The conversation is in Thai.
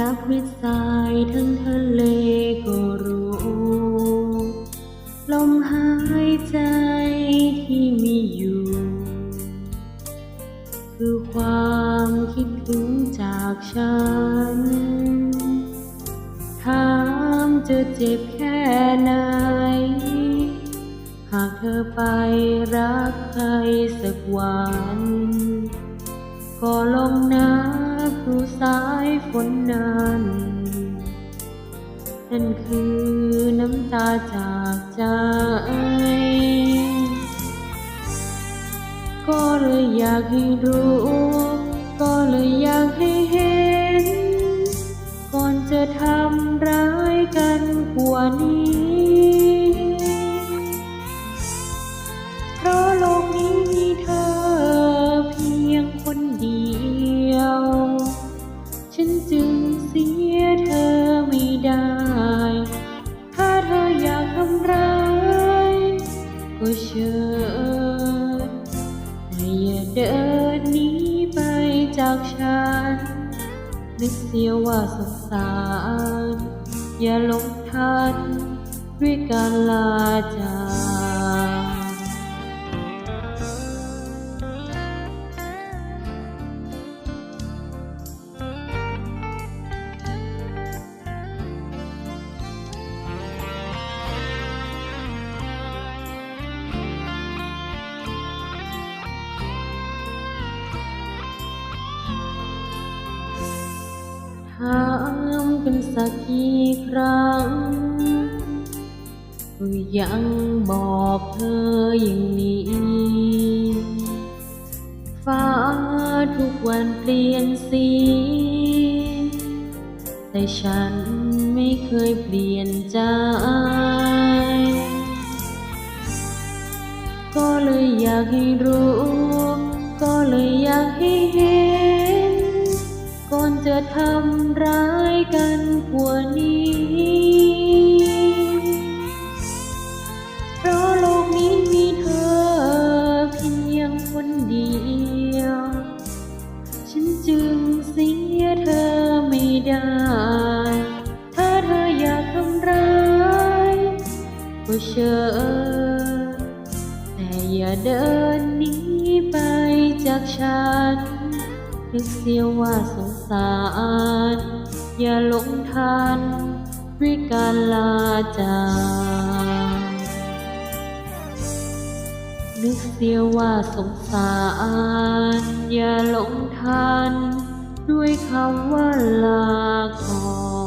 นักวิสัยทั้งทะเลก็รู้ ลมหายใจที่มีอยู่ คือความคิดถึงจากฉัน ถามจะเจ็บแค่ไหน หากเธอไปรักใครสักวัน ก็ลงน้ำายฝนนั้น นั่นคือน้ำตาจากใจ ก็เลยอยากให้รู้ จากฉัน นึกเสียว่าสงสาร อย่าหลงทันด้วยการลาจาก ถามกันสักกี่ครั้งก็ยังบอกเธออย่างนี้ฟ้าทุกวันเปลี่ยนสี แต่ฉันไม่เคยเปลี่ยนใจ ก็เลยอยากให้รู้ ก็เลยอยากให้เห็น ทำร้ายกันกว่านี้ เพราะโลกนี้มีเธอเพียงคนเดียว ฉันจึงเสียเธอไม่ได้ ถ้าเธออยากทำร้ายก็เชิญแต่อย่าเดินหนีไปจากฉัน นึกเสียว่าสงสาร อย่าหลงทันด้วยการลาจากนึกเสียว่าสงสาร อย่าหลงทันด้วยคำว่าลาก่อน